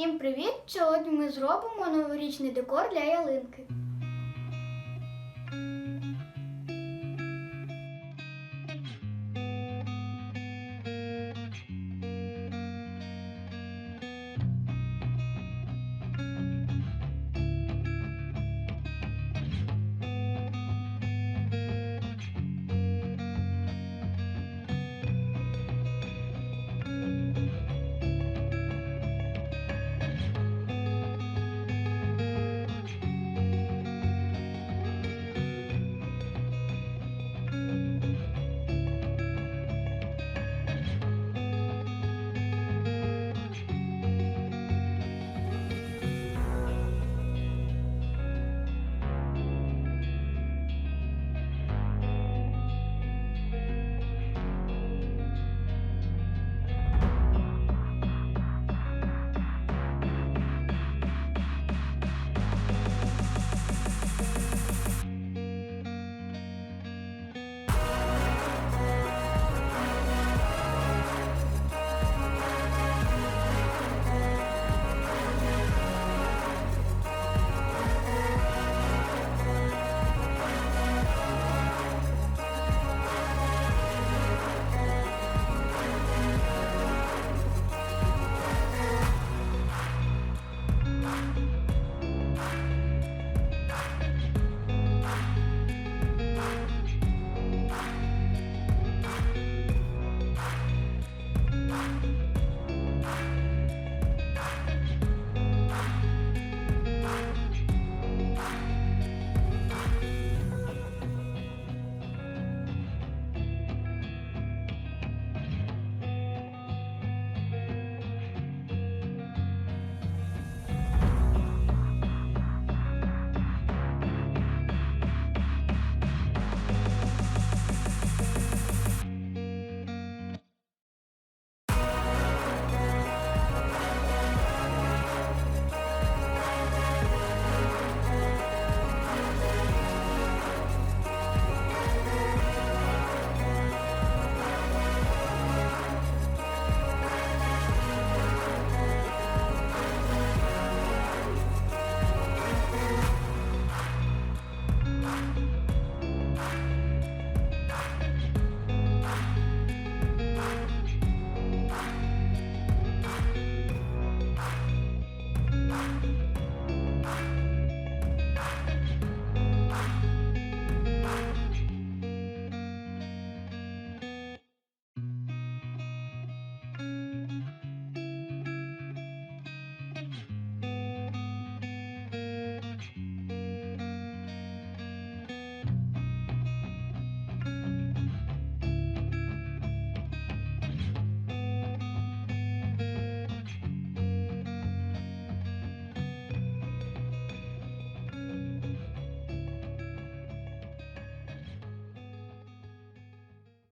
Всім привіт! Сьогодні ми зробимо новорічний декор для ялинки.